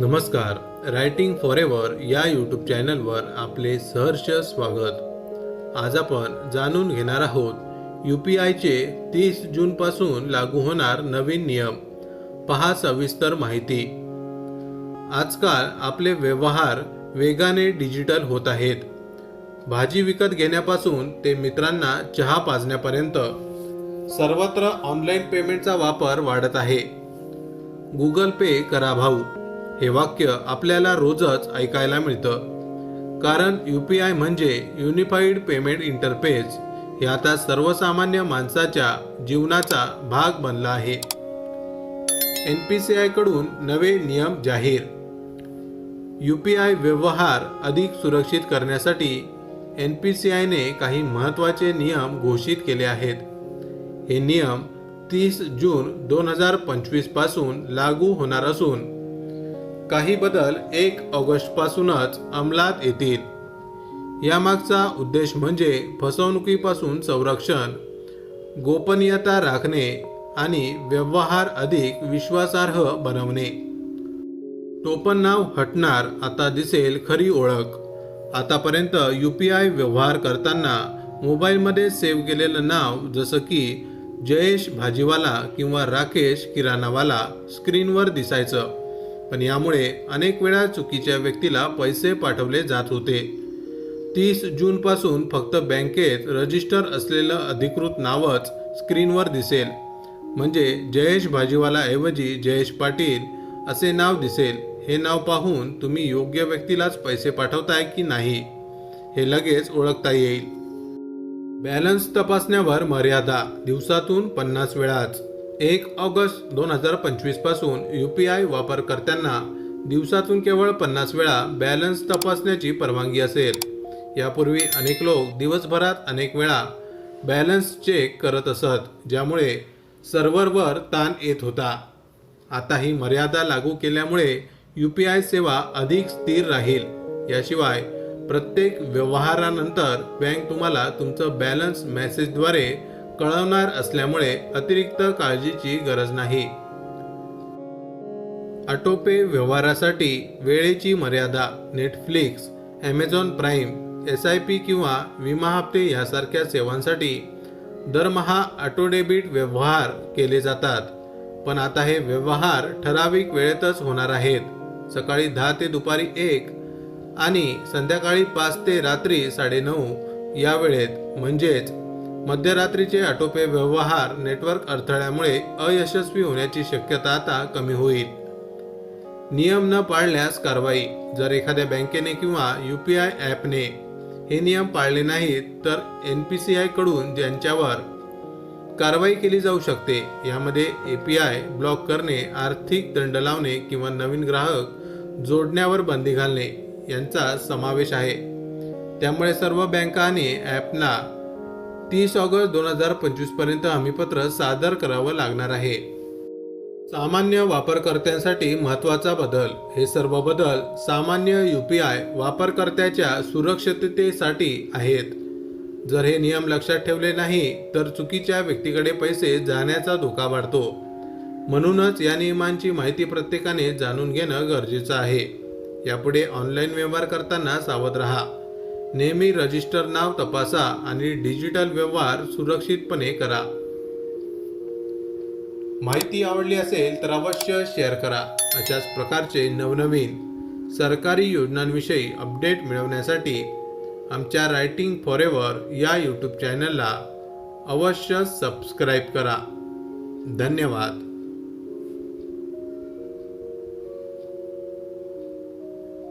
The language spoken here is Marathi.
नमस्कार. रायटिंग फॉर एव्हर या यूट्यूब चॅनलवर आपले सहर्ष स्वागत. आज आपण जाणून घेणार आहोत यू पी आयचे तीस जूनपासून लागू होणार नवीन नियम. पहा सविस्तर माहिती. आजकाल आपले व्यवहार वेगाने डिजिटल होत आहेत. भाजी विकत घेण्यापासून ते मित्रांना चहा पाजण्यापर्यंत सर्वत्र ऑनलाईन पेमेंटचा वापर वाढत आहे. गुगल पे करा भाऊ. हे वाक्य आपल्याला रोजच ऐकायला मिळतं. कारण यू पी आय म्हणजे युनिफाईड पेमेंट इंटरफेस हे आता सर्वसामान्य माणसाच्या जीवनाचा भाग बनला आहे. एन पी सी आयकडून नवे नियम जाहीर. यू पी आय व्यवहार अधिक सुरक्षित करण्यासाठी एन पी सी आयने काही महत्त्वाचे नियम घोषित केले आहेत. हे नियम तीस जून दोन हजार पंचवीसपासून लागू होणार असून काही बदल एक ऑगस्ट पासूनच अंमलात येतील. यामागचा उद्देश म्हणजे फसवणुकीपासून संरक्षण गोपनीयता राखणे आणि व्यवहार अधिक विश्वासार्ह बनवणे. टोपन नाव हटणार आता दिसेल खरी ओळख. आतापर्यंत यू पी आय व्यवहार करताना मोबाईलमध्ये सेव्ह केलेलं नाव जसं की जयेश भाजीवाला किंवा राकेश किराणावाला स्क्रीनवर दिसायचं. पण यामुळे अनेक वेळा चुकीच्या व्यक्तीला पैसे पाठवले जात होते. तीस जूनपासून फक्त बँकेत रजिस्टर असलेलं अधिकृत नावच स्क्रीनवर दिसेल. म्हणजे जयेश भाजीवालाऐवजी जयेश पाटील असे नाव दिसेल. हे नाव पाहून तुम्ही योग्य व्यक्तीलाच पैसे पाठवताय की नाही हे लगेच ओळखता येईल. बॅलन्स तपासण्यावर मर्यादा दिवसातून पन्नास वेळाच. एक ऑगस्ट दोन हजार पंचवीसपासून यू पी आय वापरकर्त्यांना दिवसातून केवळ पन्नास वेळा बॅलन्स तपासण्याची परवानगी असेल. यापूर्वी अनेक लोक दिवसभरात अनेक वेळा बॅलन्स चेक करत असत ज्यामुळे सर्व्हरवर ताण येत होता. आता ही मर्यादा लागू केल्यामुळे यू पी आय सेवा अधिक स्थिर राहील. याशिवाय प्रत्येक व्यवहारानंतर बँक तुम्हाला तुमचं बॅलन्स मेसेजद्वारे कळवणार असल्यामुळे अतिरिक्त काळजीची गरज नाही. ऑटोपे व्यवहारासाठी वेळेची मर्यादा Netflix Amazon Prime S I P किंवा विमा हप्ते यासारख्या सेवांसाठी दरमहा ऑटो डेबिट व्यवहार केले जातात. पण आता हे व्यवहार ठराविक वेळेतच होणार आहेत. सकाळी दहा ते दुपारी एक आणि संध्याकाळी पाच ते रात्री साडेनऊ या वेळेत. म्हणजेच मध्यरात्रीचे ऑटोपे व्यवहार नेटवर्क अडथळ्यामुळे अयशस्वी होण्याची शक्यता आता कमी होईल. नियम न पाळल्यास कारवाई जर एखाद्या बँकेने किंवा यू पी आय ॲपने हे नियम पाळले नाहीत तर एन पी सी आयकडून ज्यांच्यावर कारवाई केली जाऊ शकते यामध्ये ए पी आय ब्लॉक करणे आर्थिक दंड लावणे किंवा नवीन ग्राहक जोडण्यावर बंदी घालणे यांचा समावेश आहे. त्यामुळे सर्व बँका आणि ॲपना तीस ऑगस्ट दोन हजार पंचवीसपर्यंत हमीपत्र सादर करावं लागणार आहे. सामान्य वापरकर्त्यांसाठी महत्त्वाचा बदल. हे सर्व बदल सामान्य यू पी आय वापरकर्त्याच्या सुरक्षिततेसाठी आहेत. जर हे नियम लक्षात ठेवले नाही तर चुकीच्या व्यक्तीकडे पैसे जाण्याचा धोका वाढतो. म्हणूनच या नियमांची माहिती प्रत्येकाने जाणून घेणं गरजेचं आहे. यापुढे ऑनलाईन व्यवहार करताना सावध राहा. नेहमी रजिस्टर नाव तपासा आणि डिजिटल व्यवहार सुरक्षितपणे करा. माहिती आवडली असेल तर अवश्य शेअर करा. अशाच प्रकारचे नवनवीन सरकारी योजनांविषयी अपडेट मिळवण्यासाठी आमच्या रायटिंग फॉर एव्हर या यूट्यूब चॅनलला अवश्य सबस्क्राईब करा. धन्यवाद.